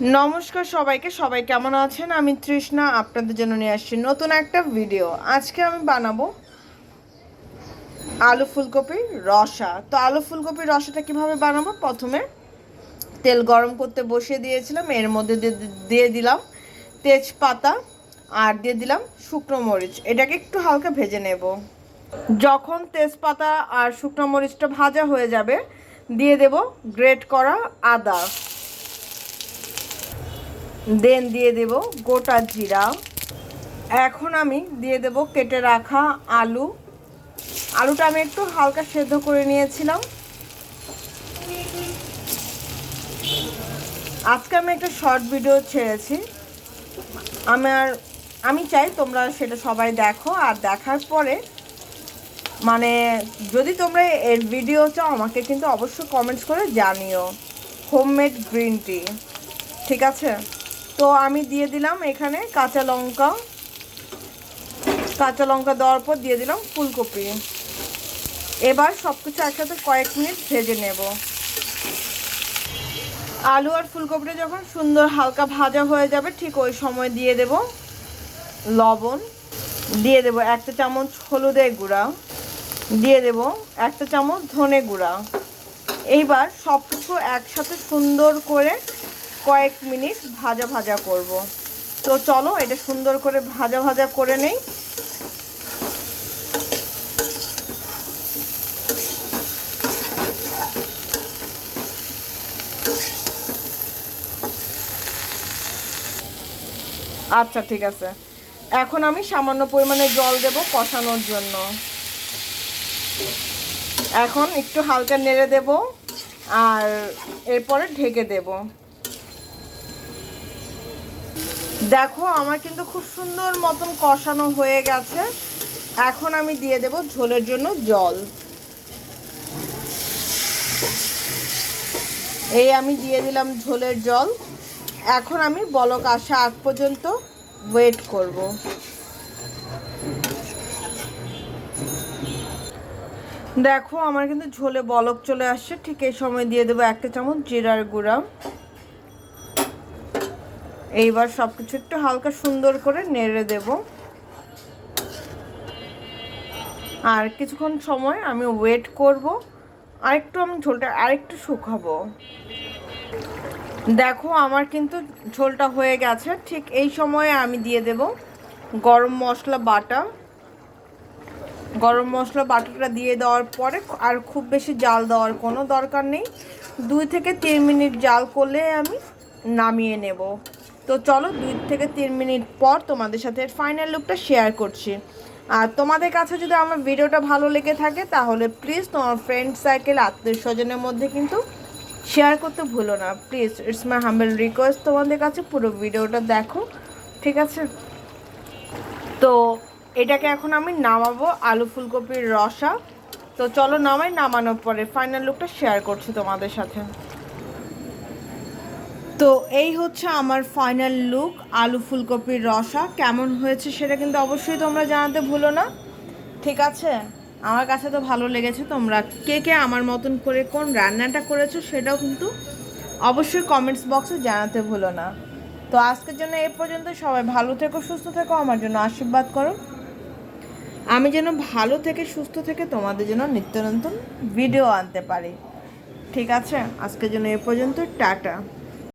নমস্কার সবাইকে, সবাই কেমন আছেন? আমি তৃষ্ণা, আপনাদের জন্য নিয়ে আসছি নতুন একটা ভিডিও আজকে আমি বানাবো আলু ফুলকপির রসা। তো আলু ফুলকপির রসাটা কীভাবে বানাবো? প্রথমে তেল গরম করতে বসিয়ে দিয়েছিলাম, এর মধ্যে দিয়ে- দিলাম তেজপাতা আর দিয়ে দিলাম শুকনো মরিচ। এটাকে একটু হালকা ভেজে নেব। যখন তেজপাতা আর শুকনো মরিচটা ভাজা হয়ে যাবে, দিয়ে দেব গ্রেট করা আদা। দেন দিয়ে দেব গোটা জিরা। এখন আমি দিয়ে দেব কেটে রাখা আলু। আলুটা আমি একটু হালকা সেদ্ধ করে নিয়েছিলাম। আজকে আমি একটা শর্ট ভিডিও ছেড়েছি। আমার আমি চাই তোমরা সেটা সবাই দেখো আর দেখার পরে মানে যদি তোমরা এর ভিডিও চাও, আমাকে কিন্তু অবশ্যই কমেন্টস করে জানিও। হোমমেড গ্রিন টি ঠিক আছে? তো আমি দিয়ে দিলাম এখানে কাঁচা লঙ্কা। কাঁচা লঙ্কা দেওয়ার পর দিয়ে দিলাম ফুলকপি। এবার সব কিছু একসাথে কয়েক মিনিট ভেজে নেব। আলু আর ফুলকপিটা যখন সুন্দর হালকা ভাজা হয়ে যাবে, ঠিক ওই সময় দিয়ে দেব লবণ। দিয়ে দেব একটা চামচ হলুদের গুঁড়া। দিয়ে দেব একটা চামচ ধনে গুঁড়া। এইবার সব কিছু একসাথে সুন্দর করে কয়েক মিনিট ভাজা ভাজা করব। তো চলো, এটা সুন্দর করে ভাজা ভাজা করে নেই। আচ্ছা ঠিক আছে। এখন আমি সামান্য পরিমাণে জল দেব কষানোর জন্য। এখন একটু হালকা নেড়ে দেব আর এরপরে ঢেকে দেব। দেখো, আমার কিন্তু খুব সুন্দর মতন কষানো হয়ে গেছে। এখন আমি দিয়ে দেব ঝোলের জন্য জল। এই আমি দিয়ে দিলাম ঝোলের জল। এখন আমি বলক আসা আগ পর্যন্ত ওয়েট করব। দেখো, আমার কিন্তু ঝোলে বলক চলে আসছে। ঠিক এই সময় দিয়ে দেবো একটা চামচ জিরার গুঁড়া। এইবার সব কিছু একটু হালকা সুন্দর করে নেড়ে দেব। আর কিছুক্ষণ সময় আমি ওয়েট করব। আরেকটু আমি ঝোলটা আরেকটু শুকাবো। দেখো আমার কিন্তু ঝোলটা হয়ে গেছে। ঠিক এই সময়ে আমি দিয়ে দেব গরম মশলা, বাটা। গরম মশলা, বাটাটা দিয়ে দেওয়ার পরে আর খুব বেশি জাল দেওয়ার কোনো দরকার নেই। দুই থেকে তিন মিনিট জাল করলে আমি নামিয়ে নেব। তো চলো দুই থেকে তিন মিনিট পর তোমাদের সাথে ফাইনাল লুকটা শেয়ার করছি। আর তোমাদের কাছে যদি আমার ভিডিওটা ভালো লেগে থাকে, তাহলে প্লিজ তোমার ফ্রেন্ড সার্কেল আত্মীয় স্বজনের মধ্যে কিন্তু শেয়ার করতে ভুলো না। Please it's my humble request তোমাদের কাছে পুরো ভিডিওটা দেখো, ঠিক আছে? তো এটাকে এখন আমি নামাবো আলু ফুলকপির রসা। তো চলো নামাই, নামানোর পরে ফাইনাল লুকটা শেয়ার করছি তোমাদের সাথে। তো এই হচ্ছে আমার ফাইনাল লুক আলু ফুলকপির রসা। কেমন হয়েছে সেটা কিন্তু অবশ্যই তোমরা জানাতে ভুলো না। ঠিক আছে? আমার কাছে তো ভালো লেগেছে। তোমরা কে কে আমার মতন করে কোন রান্নাটা করেছ সেটাও কিন্তু অবশ্যই কমেন্টস বক্সে জানাতে ভুলো না। তো আজকের জন্য এ পর্যন্ত। সবাই ভালো থেকো, সুস্থ থেকো, আমার জন্য আশীর্বাদ করো। আমি যেন ভালো থেকে, সুস্থ থেকে তোমাদের জন্য নিত্য নতুন ভিডিও আনতে পারি। ঠিক আছে? আজকের জন্য এ পর্যন্ত। টাটা।